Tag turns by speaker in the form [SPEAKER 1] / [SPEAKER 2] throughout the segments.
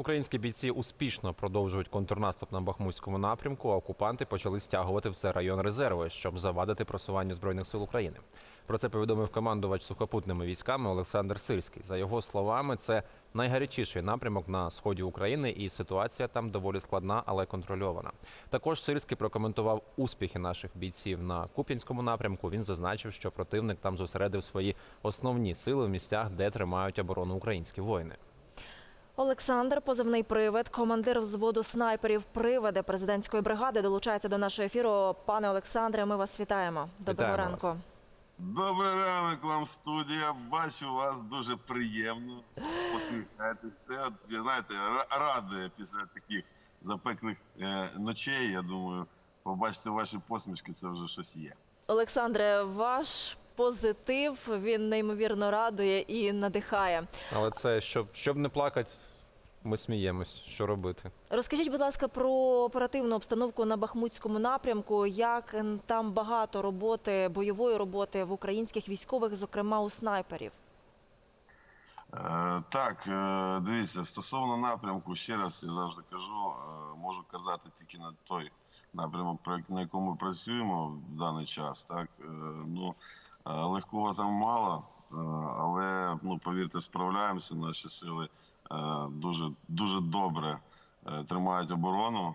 [SPEAKER 1] Українські бійці успішно продовжують контрнаступ на Бахмутському напрямку. А окупанти почали стягувати в цей район резерви, щоб завадити просуванню збройних сил України. Про це повідомив командувач сухопутними військами Олександр Сирський. За його словами, це найгарячіший напрямок на сході України, і ситуація там доволі складна, але контрольована. Також Сирський прокоментував успіхи наших бійців на Куп'янському напрямку. Він зазначив, що противник там зосередив свої основні сили в місцях, де тримають оборону українські воїни.
[SPEAKER 2] Олександр, позивний привид, командир взводу снайперів привиди президентської бригади, долучається до нашого ефіру. Пане Олександре, ми вас вітаємо. Доброго
[SPEAKER 1] Вітаємо
[SPEAKER 2] ранку.
[SPEAKER 1] вас.
[SPEAKER 3] Добрий ранок вам, студія. Бачу вас дуже приємно. От, я знаєте, ра- радує після таких запеклих е, ночей. Я думаю, побачити ваші посмішки, це вже щось є.
[SPEAKER 2] Олександре, ваш позитив він неймовірно радує і надихає.
[SPEAKER 1] Але це щоб, щоб не плакати, ми сміємось. Що робити?
[SPEAKER 2] Розкажіть, будь ласка, про оперативну обстановку на Бахмутському напрямку. Як там багато роботи, бойової роботи в українських військових, зокрема у снайперів.
[SPEAKER 3] Е, так, е, дивіться, стосовно напрямку, ще раз я завжди кажу, е, можу казати тільки на той напрямок, про на якому ми працюємо в даний час. Так, е, ну, легкого там мало, е, але ну, повірте, справляємося. Наші сили е, дуже, дуже добре е, тримають оборону, е,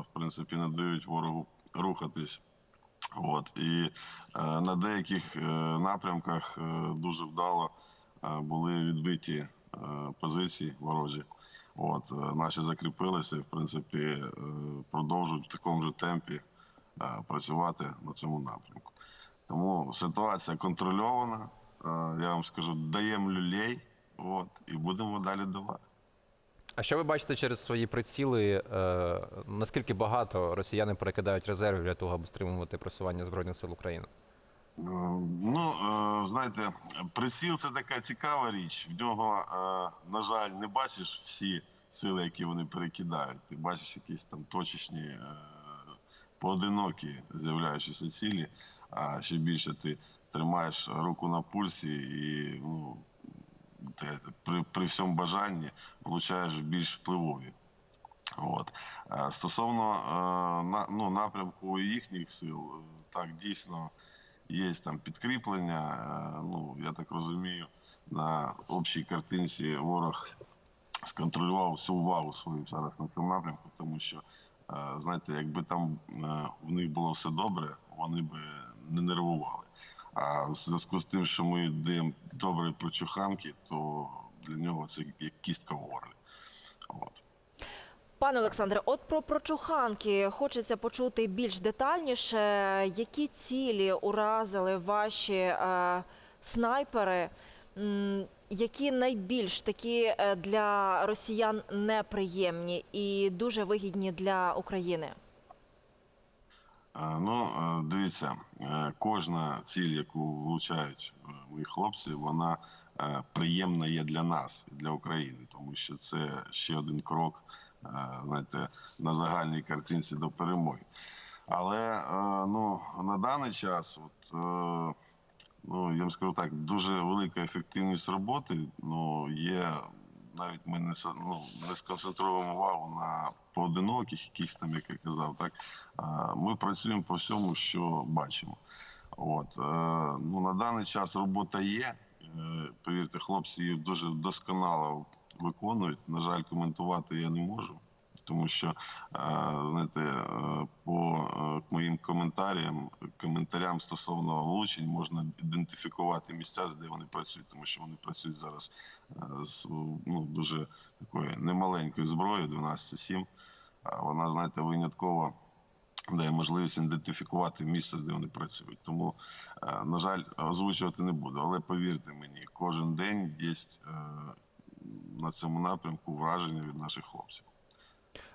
[SPEAKER 3] в принципі, не дають ворогу рухатись. От, і е, на деяких е, напрямках е, дуже вдало е, були відбиті е, позиції ворожі. От, е, наші закріпилися, в принципі, е, продовжують в такому ж темпі е, працювати на цьому напрямку. Тому ситуація контрольована. Е, Я вам скажу, даємо люлей, от, і будемо далі давати.
[SPEAKER 1] А що ви бачите через свої приціли? Е, наскільки багато росіяни перекидають резервів для того, аби стримувати просування збройних сил України?
[SPEAKER 3] Е, Ну, е, знаєте, приціл це така цікава річ. В нього, е, на жаль, не бачиш всі сили, які вони перекидають. Ти бачиш якісь там точечні, е, поодинокі з'являючіся цілі, а ще більше ти тримаєш руку на пульсі і ну, ти при, при всьому бажанні влучаєш більш впливові. От. Е, Стосовно е, на, ну, напрямку їхніх сил, е, так дійсно є там підкріплення. Ну, я так розумію, на общій картинці ворог сконтролював всю увагу свою зараз на цьому напрямку, тому що, знаєте, якби там в них було все добре, вони би не нервували. А в зв'язку з тим, що ми даємо добрі прочуханки, то для нього це як кістка в горлі.
[SPEAKER 2] Пане Олександре, от про прочуханки хочеться почути більш детальніше. Які цілі уразили ваші е, снайпери? Які найбільш такі е, для росіян неприємні і дуже вигідні для України?
[SPEAKER 3] Ну, дивіться, е, кожна ціль, яку влучають е, мої хлопці, вона е, приємна є для нас, для України, тому що це ще один крок, знаєте, на загальній картинці до перемоги. Але ну, на даний час, от, ну, я вам скажу так, дуже велика ефективність роботи. Ну, є навіть ми не, ну, не сконцентруємо увагу на поодиноких, якихось там, як я казав, так ми працюємо по всьому, що бачимо. От е, ну на даний час робота є. Е, Повірте, хлопці її дуже досконало виконують. На жаль, коментувати я не можу, тому що е, знаєте, е, по е, моїм коментарям, коментарям стосовно влучень можна ідентифікувати місця, де вони працюють, тому що вони працюють зараз з ну, дуже такої немаленької зброї, 12,7. А Вона, знаєте, винятково дає можливість ідентифікувати місце, де вони працюють. Тому, на жаль, озвучувати не буду. Але повірте мені, кожен день є на цьому напрямку враження від наших хлопців.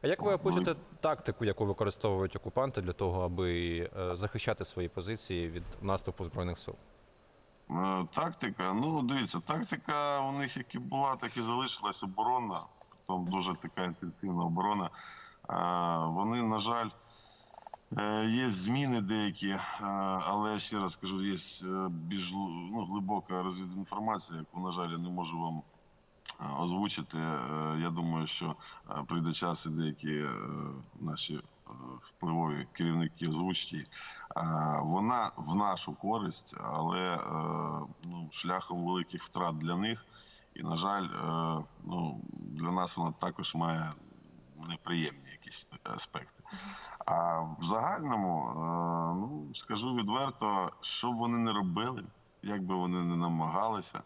[SPEAKER 1] А як ви опишете тактику, яку використовують окупанти для того, аби е, захищати свої позиції від наступу збройних сил?
[SPEAKER 3] Е, Тактика, ну дивіться, тактика у них як і була, так і залишилась оборонна. Потім дуже така інтенсивна оборона. Е, Вони, на жаль, є зміни деякі, але ще раз кажу, є більш ну, глибока розвідінформація, яку, на жаль, я не можу вам озвучити. Е, Я думаю, що е, прийде час і деякі е, наші е, впливові керівники. Е, Вона в нашу користь, але е, ну, шляхом великих втрат для них. І, на жаль, е, ну, для нас вона також має неприємні якісь аспекти. А в загальному, е, ну скажу відверто, що б вони не робили, як би вони не намагалися,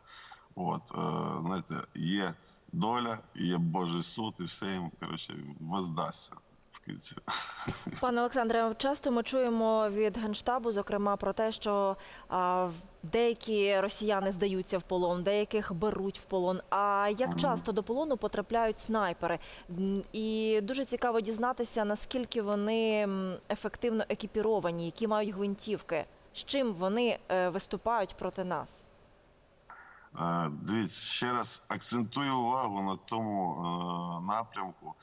[SPEAKER 3] от е, знаєте, є доля, є Божий суд, і все їм коротше воздасться.
[SPEAKER 2] Пане Олександре, часто ми чуємо від генштабу, зокрема, про те, що а, деякі росіяни здаються в полон, деяких беруть в полон. А як часто до полону потрапляють снайпери? І дуже цікаво дізнатися, наскільки вони ефективно екіпіровані, які мають гвинтівки, з чим вони е, виступають проти нас.
[SPEAKER 3] Дивіться, ще раз акцентую увагу на тому е, напрямку.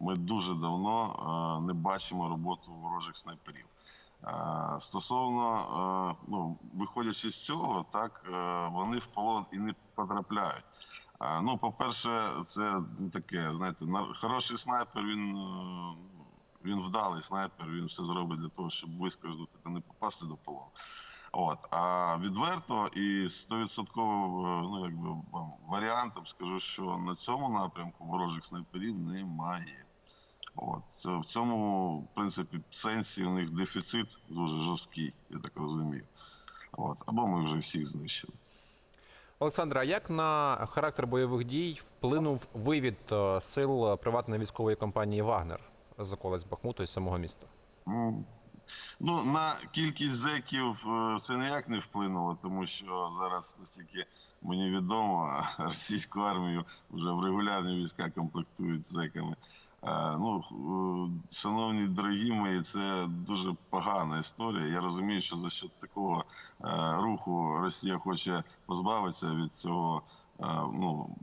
[SPEAKER 3] Ми дуже давно е, не бачимо роботу ворожих снайперів. Е, Стосовно, ну, виходячи з цього, так вони в полон і не потрапляють. Ну, по-перше, це таке, знаєте, хороший снайпер, він, він вдалий снайпер, він все зробить для того, щоб вискользнути та не попасти до полону. От а відверто і стовідсотково ну якби вам варіантом скажу, що на цьому напрямку ворожих снайперів немає. От в цьому в принципі сенсі у них дефіцит дуже жорсткий, я так розумію. От або ми вже всіх знищили.
[SPEAKER 1] Олександра, а як на характер бойових дій вплинув вивід е, сил приватної військової компанії Вагнер з околиць Бахмуту і самого міста?
[SPEAKER 3] Ну, на кількість зеків е, це ніяк не вплинуло, тому що зараз, наскільки мені відомо, російську армію вже в регулярні війська комплектують зеками. Е, Ну, е, шановні дорогі мої, це дуже погана історія. Я розумію, що за счет такого руху Росія хоче позбавитися від цього, ну,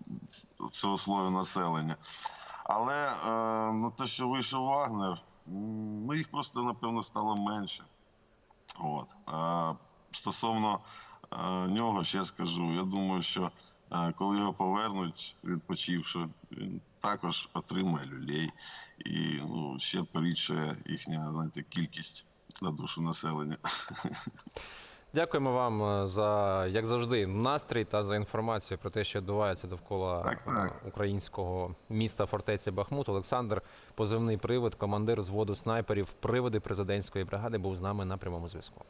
[SPEAKER 3] цього слою населення. Але ну, те, що вийшов Вагнер, ну їх просто напевно стало менше. От. А стосовно а, нього, ще скажу, я думаю, що а, коли його повернуть, відпочивши, він також отримає люлей і ну, ще порідшає їхня знаєте, кількість на душу населення.
[SPEAKER 1] Дякуємо вам е, за, як завжди, настрій та за інформацію про те, що відбувається довкола
[SPEAKER 3] Так, так.
[SPEAKER 1] е, українського міста фортеці Бахмут. Олександр, позивний привид, командир зводу снайперів, приводи президентської бригади, був з нами на прямому зв'язку.